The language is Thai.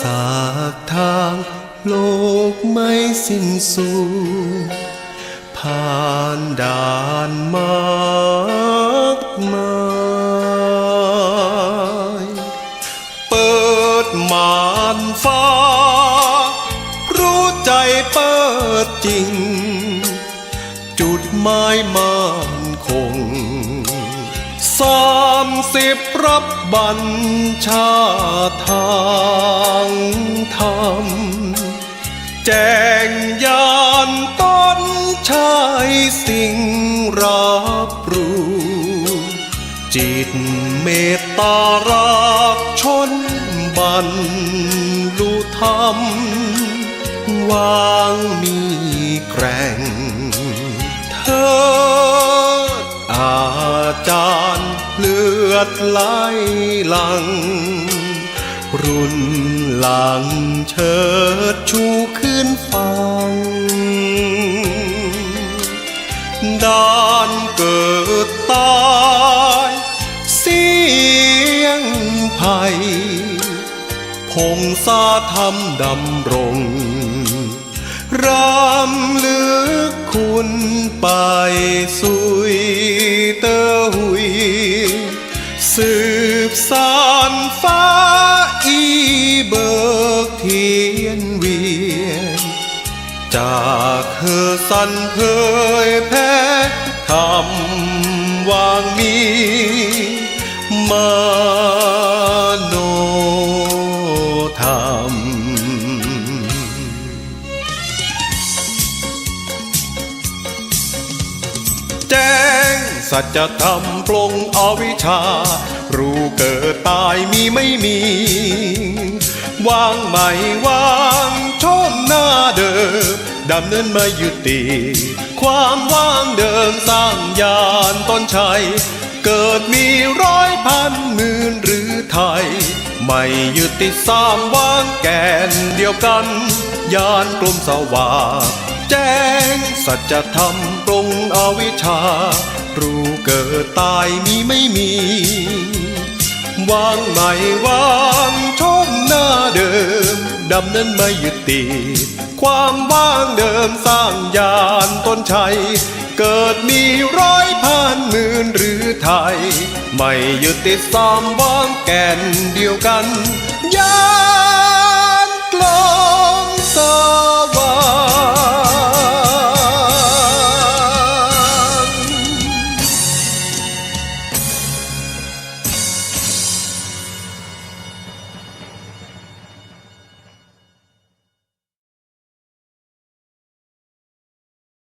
สากทางโลกไม่สิ้นสุดผ่านด่านมากมายเปิดม่านฟ้า รู้ใจเปิดจริง จุดหมายมานคงสร้า สิบรับบัญชาทางธรรม แจ้งยานต้นชายสิ่งรับรู้ จิตเมตตารักชนบรรลุธรรม วางมีแกร่งเธอ อดไหลหลัง รุ่นหลังเชิดชูขึ้นฟังด้านเกิดตายเสียงไผ่พงสาธรรมดำรงรำ สืบสานฟ้าอีเบิกเทียนเวียน จากเธอสันเผยแพ้คำวางมีมา สัจธรรมปลงอวิชชา รู้เกิดตายมีไม่มี วางไม่วางชมหน้าเดิมดำเนินมายุติ ความว่างเดิมสร้างยานต้นชัย เกิดมีร้อยพันหมื่นหรือไทย ไม่ยึดติดสามวางแกนเดียวกัน ยานกลุ่มสว่างแจ้งสัจธรรมปรงอวิชชา รู้เกิดตายมีไม่มีวางไม่วางชมหน้าเดิม ดำเนินไม่ยึดติดความว่างเดิมสร้างยานต้นชัย เกิดมีร้อยพันหมื่นหรือไทย ไม่ยึดติดสามวางแก่นเดียวกันยา